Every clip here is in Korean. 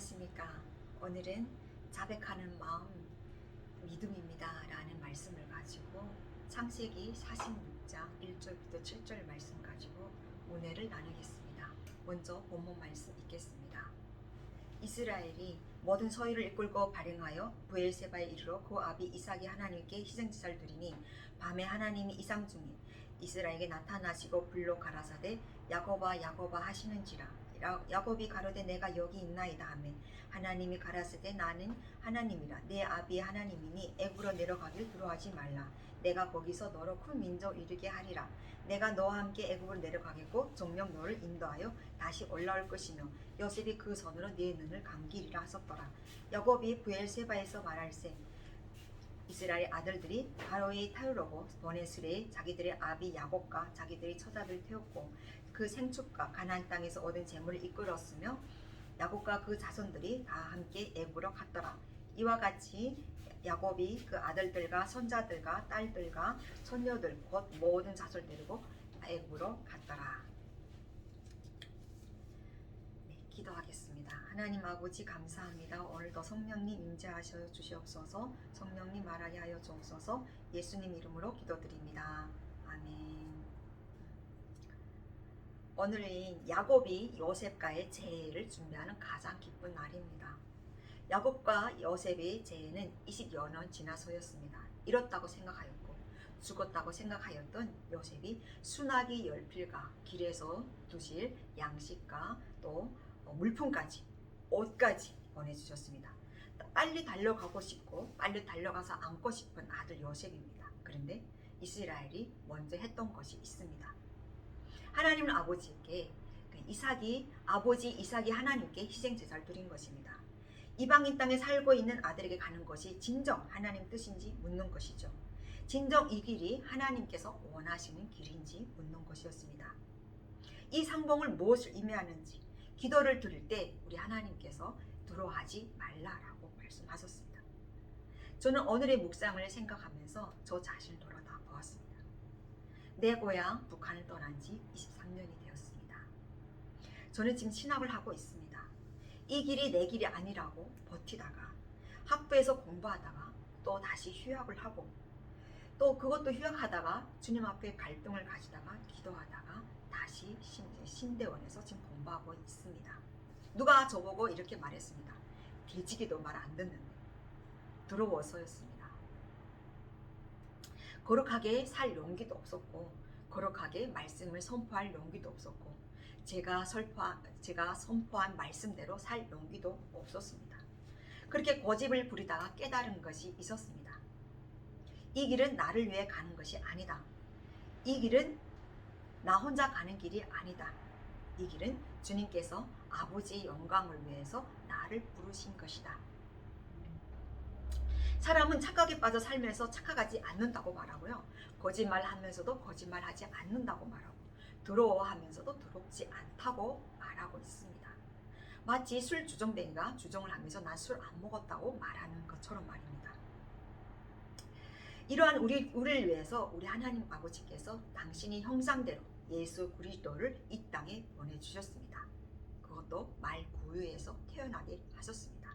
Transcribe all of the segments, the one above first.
안녕하십니까. 오늘은 자백하는 마음 믿음입니다. 라는 말씀을 가지고 창세기 46장 1절부터 7절 말씀 가지고 은혜를 나누겠습니다. 먼저 본문 말씀 읽겠습니다. 이스라엘이 모든 서유를 이끌고 발행하여 부엘세바에 이르러 그 아비 이삭이 하나님께 희생제사를 드리니 밤에 하나님이 이상 중에 이스라엘에게 나타나시고 불로 가라사대 야곱아 야곱아 하시는지라 야- 야곱이 가로되 내가 여기 있나이다. 하매 하나님이 가라사대 나는 하나님이라. 내 아비의 하나님이니 애굽으로 내려가길 두려워하지 말라. 내가 거기서 너로 큰 민족 이르게 하리라. 내가 너와 함께 애굽으로 내려가겠고 정령 너를 인도하여 다시 올라올 것이며 요셉이 그 손으로 네 눈을 감기리라 하셨더라. 야곱이 부엘세바에서 말할세 이스라엘 아들들이 바로의 타유로고 보네스레 자기들의 아비 야곱과 자기들의 처자들 태웠고 그 생축과 가나안 땅에서 얻은 재물을 이끌었으며 야곱과 그 자손들이 다 함께 애굽으로 갔더라. 이와 같이 야곱이 그 아들들과 손자들과 딸들과 손녀들 곧 모든 자손을 데리고 애굽으로 갔더라. 네, 기도하겠습니다. 하나님 아버지 감사합니다. 오늘도 성령님 임재하셔 주시옵소서. 성령님 말하게 하여 주옵소서. 예수님 이름으로 기도드립니다. 아멘. 오늘은 야곱이 요셉과의 재해를 준비하는 가장 기쁜 날입니다. 야곱과 요셉의 재해는 20여 년 지나서였습니다. 잃었다고 생각하였고 죽었다고 생각하였던 요셉이 수나기 열필과 길에서 두실 양식과 또 어, 물품까지 옷까지 보내주셨습니다. 빨리 달려가고 싶고 빨리 달려가서 안고 싶은 아들 요셉입니다. 그런데 이스라엘이 먼저 했던 것이 있습니다. 하나님은 아버지께 그 이삭이 아버지 이삭이 하나님께 희생 제사를 드린 것입니다. 이방인 땅에 살고 있는 아들에게 가는 것이 진정 하나님 뜻인지 묻는 것이죠. 진정 이 길이 하나님께서 원하시는 길인지 묻는 것이었습니다. 이 상봉을 무엇을 의미하는지 기도를 드릴 때 우리 하나님께서 두려워하지 말라라고 말씀하셨습니다. 저는 오늘의 묵상을 생각하면서 저 자신을 돌아다 보았습니다. 내 고향 북한을 떠난 지 23년이 되었습니다. 저는 지금 신학을 하고 있습니다. 이 길이 내 길이 아니라고 버티다가 학부에서 공부하다가 또 다시 휴학을 하고 또 그것도 휴학하다가 주님 앞에 갈등을 가지다가 기도하다가 다시 신- 신대원에서 지금 공부하고 있습니다. 누가 저보고 이렇게 말했습니다. 돼지기도 말 안 듣는 두려워서였습니다. 거룩하게 살 용기도 없었고 거룩하게 말씀을 선포할 용기도 없었고 제가 설포한 제가 선포한 말씀대로 살 용기도 없었습니다. 그렇게 고집을 부리다가 깨달은 것이 있었습니다. 이 길은 나를 위해 가는 것이 아니다. 이 길은 나 혼자 가는 길이 아니다. 이 길은 주님께서 아버지의 영광을 위해서 나를 부르신 것이다. 사람은 착각에 빠져 살면서 착각하지 않는다고 말하고요. 거짓말하면서도 거짓말하지 않는다고 말하고 더러워하면서도 더럽지 않다고 말하고 있습니다. 마치 술 주정뱅이가 주정을 하면서 난 술 안 먹었다고 말하는 것처럼 말입니다. 이러한 우리 우리를 위해서 우리 하나님 아버지께서 당신이 형상대로 예수 그리스도를 이 땅에 보내주셨습니다. 그것도 말 구유에서 태어나게 하셨습니다.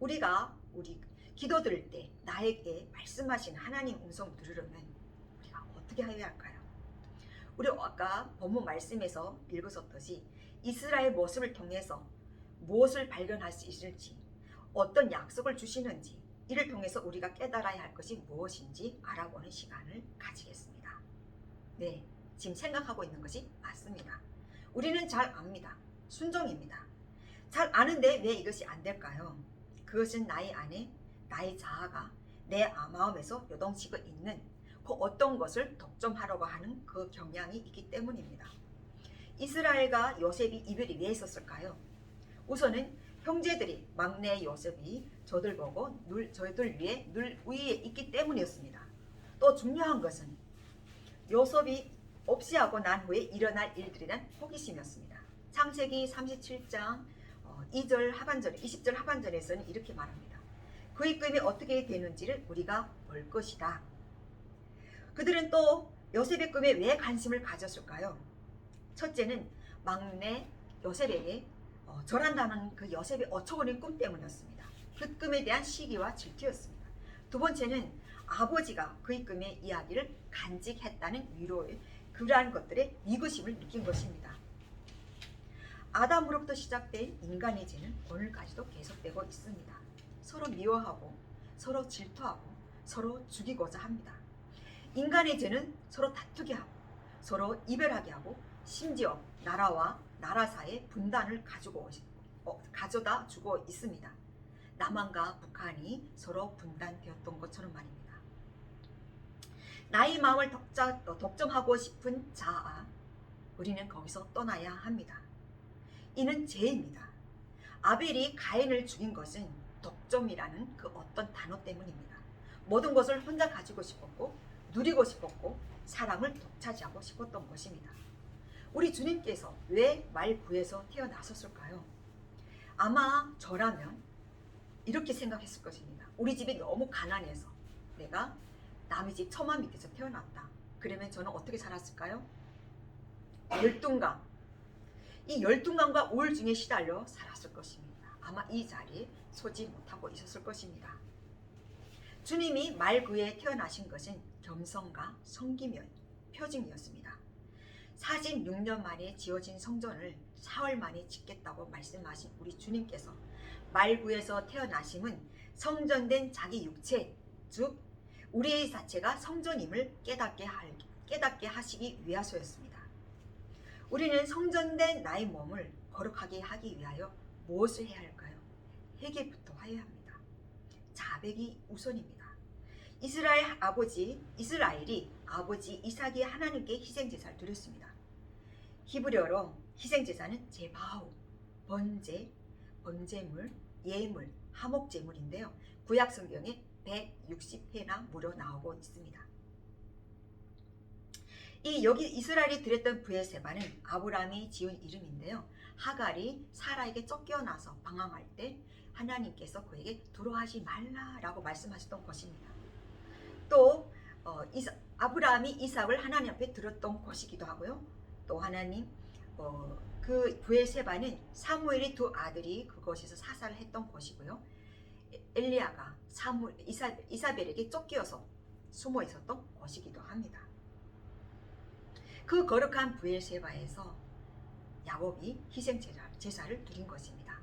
우리가 우리 기도 드릴 때 나에게 말씀하신 하나님 음성 들으려면 우리가 어떻게 해야 할까요? 우리 아까 본문 말씀에서 읽으셨듯이 이스라엘 모습을 통해서 무엇을 발견할 수 있을지 어떤 약속을 주시는지 이를 통해서 우리가 깨달아야 할 것이 무엇인지 알아보는 시간을 가지겠습니다. 네, 지금 생각하고 있는 것이 맞습니다. 우리는 잘 압니다. 순종입니다. 잘 아는데 왜 이것이 안 될까요? 그것은 나의 안에 나의 자아가 내 마음에서 요동치고 있는 그 어떤 것을 독점하려고 하는 그 경향이 있기 때문입니다. 이스라엘과 요셉이 이별이 왜 있었을까요? 우선은 형제들이 막내 요셉이 저들 보고 늘 저희들 위에 늘 위에 있기 때문이었습니다. 또 중요한 것은 요셉이 없이 하고 난 후에 일어날 대한 호기심이었습니다. 창세기 37장 2절 하반절, 20절 하반절에서는 이렇게 말합니다. 그의 꿈이 어떻게 되는지를 우리가 볼 것이다. 그들은 또 요셉의 꿈에 왜 관심을 가졌을까요? 첫째는 막내 요셉에게 어, 절한다는 그 요셉의 어처구니 꿈 때문이었습니다. 그 꿈에 대한 시기와 질투였습니다. 두 번째는 아버지가 그의 꿈의 이야기를 간직했다는 위로의 그러한 것들의 미구심을 느낀 것입니다. 아담으로부터 시작된 인간의 죄는 오늘까지도 계속되고 있습니다. 서로 미워하고 서로 질투하고 서로 죽이고자 합니다. 인간의 죄는 서로 다투게 하고 서로 이별하게 하고 심지어 나라와 나라 사이의 분단을 가지고 어, 가져다 주고 있습니다. 남한과 북한이 서로 분단되었던 것처럼 말입니다. 나의 마음을 독자, 어, 독점하고 싶은 자아, 우리는 거기서 떠나야 합니다. 이는 죄입니다. 아벨이 가인을 죽인 것은 독점이라는 그 어떤 단어 때문입니다. 모든 것을 혼자 가지고 싶었고 누리고 싶었고 사람을 독차지하고 싶었던 것입니다. 우리 주님께서 왜 말구에서 태어나셨을까요? 아마 저라면 이렇게 생각했을 것입니다. 우리 집이 너무 가난해서 내가 남의 집 처마 밑에서 태어났다. 그러면 저는 어떻게 살았을까요? 열등감. 이 열등감과 우울증에 시달려 살았을 것입니다. 아마 이 자리에 서지 못하고 있었을 것입니다. 주님이 말구에 태어나신 것은 겸손과 성기면 표징이었습니다. 46년 만에 지어진 성전을 사흘 만에 짓겠다고 말씀하신 우리 주님께서 말구에서 태어나심은 성전된 자기 육체, 즉 우리의 자체가 성전임을 깨닫게, 할, 깨닫게 하시기 위해서였습니다. 우리는 성전된 나의 몸을 거룩하게 하기 위하여 무엇을 해야 할까요? 회개부터 해야 합니다. 자백이 우선입니다. 이스라엘 아버지 이스라엘이 아버지 이삭이 하나님께 희생 제사를 드렸습니다. 히브리어로 희생 제사는 제바우, 번제, 번제물, 예물, 하목제물인데요. 구약 성경에 160회나 무려 나오고 있습니다. 이 여기 이스라엘이 드렸던 부에세바는 아브라함이 지은 이름인데요. 하갈이 사라에게 쫓겨나서 방황할 때 하나님께서 그에게 두려워하지 말라라고 말씀하셨던 것입니다. 또 어, 이사, 아브라함이 이삭을 하나님 앞에 들었던 것이기도 하고요. 또 하나님 어, 그 부에세바는 사무엘의 두 아들이 그것에서 사살을 했던 것이고요. 엘리야가 사무 이사, 이사벨에게 쫓겨서 숨어 있었던 것이기도 합니다. 그 거룩한 부엘세바에서 야곱이 희생 제사를 드린 것입니다.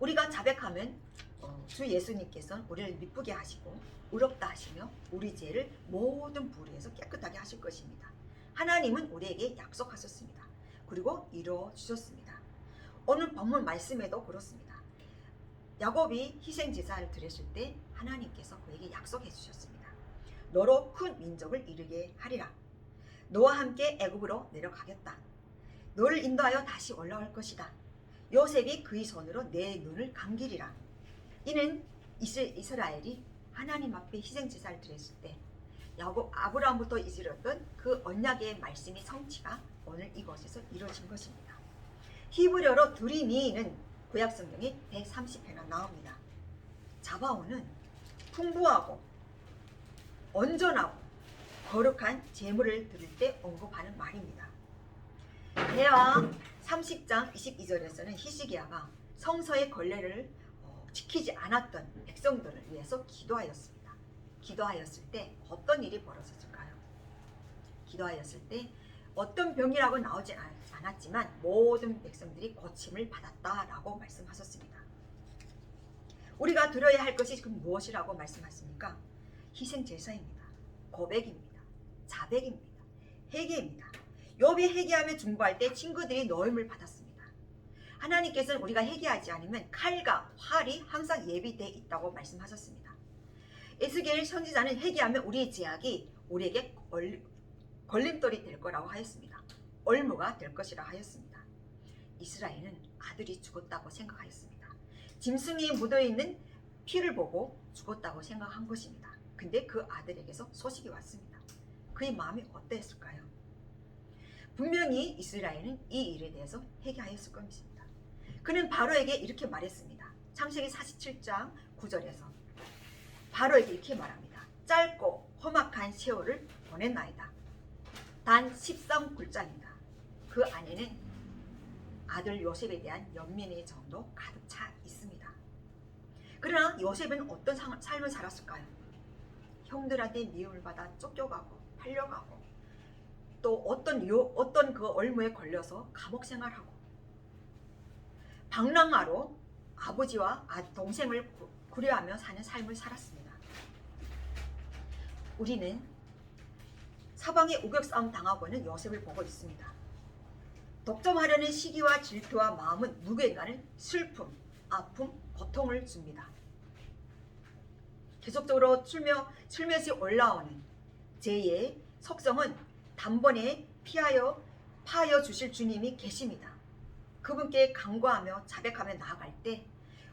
우리가 자백하면 어, 주 예수님께서는 우리를 미쁘게 하시고 의롭다 하시며 우리 죄를 모든 불의에서 깨끗하게 하실 것입니다. 하나님은 우리에게 약속하셨습니다. 그리고 이루어 주셨습니다. 오늘 본문 말씀에도 그렇습니다. 야곱이 희생 제사를 드렸을 때 하나님께서 그에게 약속해 주셨습니다. 너로 큰 민족을 이루게 하리라. 너와 함께 애굽으로 내려가겠다. 너를 인도하여 다시 올라올 것이다. 요셉이 그의 손으로 내 눈을 감기리라. 이는 이스라엘이 하나님 앞에 희생 제사를 드렸을 때 야곱 아브라함부터 이르렀던 그 언약의 말씀의 성취가 오늘 이곳에서 이루어진 것입니다. 히브리어로 두리니는 구약 성경에 130회나 나옵니다. 자바오는 풍부하고 온전하고 거룩한 제물을 드릴 때 언급하는 말입니다. 대화 30장 22절에서는 히시기야가 성서의 권례를 어, 지키지 않았던 백성들을 위해서 기도하였습니다. 기도하였을 때 어떤 일이 벌어졌을까요? 기도하였을 때 어떤 병이라고 나오지 않았지만 모든 백성들이 고침을 받았다라고 말씀하셨습니다. 우리가 들어야 할 것이 그럼 무엇이라고 말씀하십니까? 희생 제사입니다. 고백입니다. 자백입니다. 회개입니다. 욥이 회개하며 중보할 때 친구들이 노임을 받았습니다. 하나님께서는 우리가 회개하지 않으면 칼과 활이 항상 예비되어 있다고 말씀하셨습니다. 에스겔 선지자는 회개하면 우리의 제약이 우리에게 걸림돌이 될 거라고 하였습니다. 얼무가 될 것이라 하였습니다. 이스라엘은 아들이 죽었다고 생각하였습니다. 짐승이 묻어 있는 피를 보고 죽었다고 생각한 것입니다. 근데 그 아들에게서 소식이 왔습니다. 그의 마음이 어땠을까요? 분명히 이스라엘은 이 일에 대해서 회개하였을 것입니다. 그는 바로에게 이렇게 말했습니다. 창세기 47장 9절에서 바로에게 이렇게 말합니다. 짧고 험악한 세월을 보냈나이다. 단 13굴짜리다. 그 안에는 아들 요셉에 대한 연민의 정도 가득 차 있습니다. 그러나 요셉은 어떤 상- 삶을 살았을까요? 형들한테 미움을 받아 쫓겨가고 팔려가고 또 어떤 요 어떤 그 얼무에 걸려서 감옥 생활하고 방랑아로 아버지와 아- 동생을 구- 구려하며 사는 삶을 살았습니다. 우리는 사방에 우격 싸움 당하고 있는 요셉을 보고 있습니다. 독점하려는 시기와 질투와 마음은 누구에게는 슬픔, 아픔, 고통을 줍니다. 계속적으로 출며, 슬며시 올라오는 죄의 속성은 단번에 피하여 파하여 주실 주님이 계십니다. 그분께 간구하며 자백하며 나아갈 때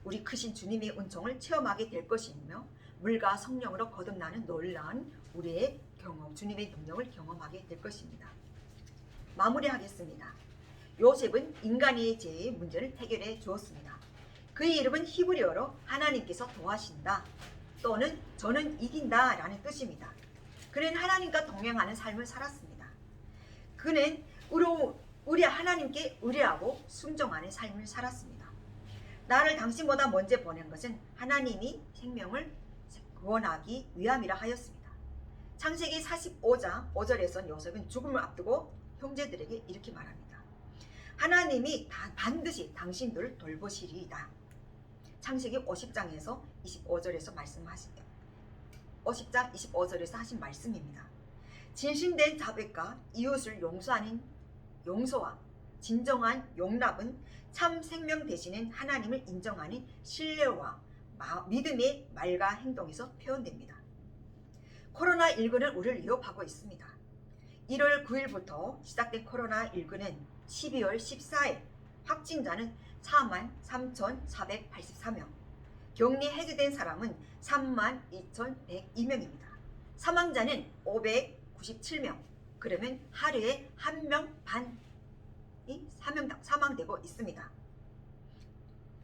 우리 크신 주님의 은총을 체험하게 될 것이며 물과 성령으로 거듭나는 놀라운 우리의 경험, 주님의 능력을 경험하게 될 것입니다. 마무리하겠습니다. 요셉은 인간의 죄의 문제를 해결해 주었습니다. 그의 이름은 히브리어로 하나님께서 도와신다 또는 저는 이긴다 라는 뜻입니다. 그는 하나님과 동행하는 삶을 살았습니다. 그는 우리 하나님께 의뢰하고 순종하는 삶을 살았습니다. 나를 당신보다 먼저 보낸 것은 하나님이 생명을 구원하기 위함이라 하였습니다. 창세기 45장 5절에선 요셉은 죽음을 앞두고 형제들에게 이렇게 말합니다. 하나님이 다- 반드시 당신들을 돌보시리이다. 창세기 50장에서 25절에서 말씀하시죠. 50장 25절에서 하신 말씀입니다. 진실된 자백과 이웃을 용서하는 용서와 진정한 용납은 참 생명 되시는 하나님을 인정하는 신뢰와 마- 믿음의 말과 행동에서 표현됩니다. 코로나19는 우리를 위협하고 있습니다. 1월 9일부터 시작된 코로나19는 12월 14일 확진자는 43,483명, 격리 해제된 사람은 32,102명입니다. 사망자는 597명, 그러면 하루에 한 명 반이 사망되고 있습니다.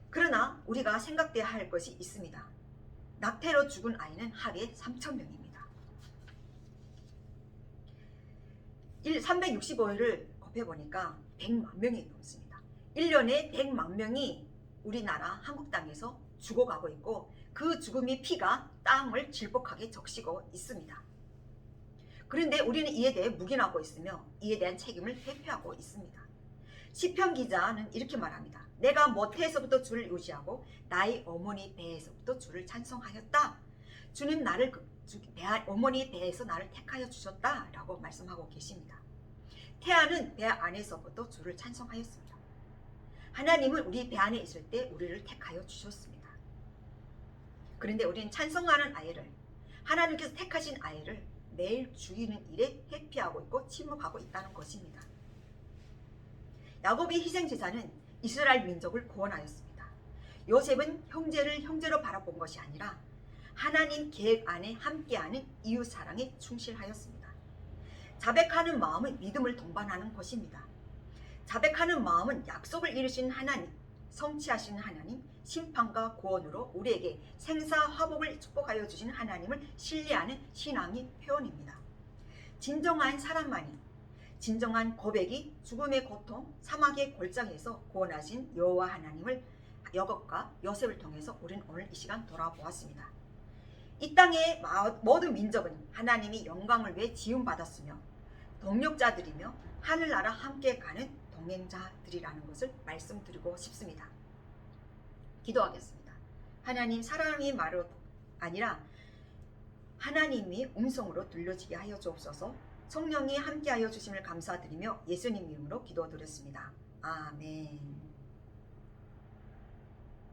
그러나 우리가 생각돼야 할 것이 있습니다. 낙태로 죽은 아이는 하루에 3,000명입니다. 365일을 곱해보니까 100만 명이 넘습니다. 1년에 100만 명이 우리나라 한국 땅에서 죽어가고 있고 그 죽음의 피가 땅을 질복하게 적시고 있습니다. 그런데 우리는 이에 대해 묵인하고 있으며 이에 대한 책임을 회피하고 있습니다. 시편 기자는 이렇게 말합니다. 내가 모태에서부터 주를 의지하고 나의 어머니 배에서부터 주를 찬송하였다. 주는 나를 배 안- 어머니 배에서 나를 택하여 주셨다라고 말씀하고 계십니다. 태아는 배 안에서부터 주를 찬송하였습니다. 하나님은 우리 배 안에 있을 때 우리를 택하여 주셨습니다. 그런데 우리는 찬송하는 아이를 하나님께서 택하신 아이를 매일 죽이는 일에 회피하고 있고 침묵하고 있다는 것입니다. 야곱의 희생 제사는 이스라엘 민족을 구원하였습니다. 요셉은 형제를 형제로 바라본 것이 아니라 하나님 계획 안에 함께하는 이웃 사랑에 충실하였습니다. 자백하는 마음은 믿음을 동반하는 것입니다. 자백하는 마음은 약속을 이루신 하나님, 성취하시는 하나님, 심판과 구원으로 우리에게 생사 화복을 축복하여 주신 하나님을 신뢰하는 신앙의 표현입니다. 진정한 사랑만이 진정한 고백이 죽음의 고통, 사막의 골장에서 구원하신 여호와 하나님을 여곱과 요셉을 통해서 우리는 오늘 이 시간 돌아보았습니다. 이 땅의 마- 모든 민족은 하나님이 영광을 위해 지음받았으며 동력자들이며 하늘나라 함께 가는 동행자들이라는 것을 말씀드리고 싶습니다. 기도하겠습니다. 하나님 사람이 말로 아니라 하나님이 음성으로 들려지게 하여 주옵소서 성령이 함께하여 주심을 감사드리며 예수님 이름으로 기도드렸습니다. 아멘.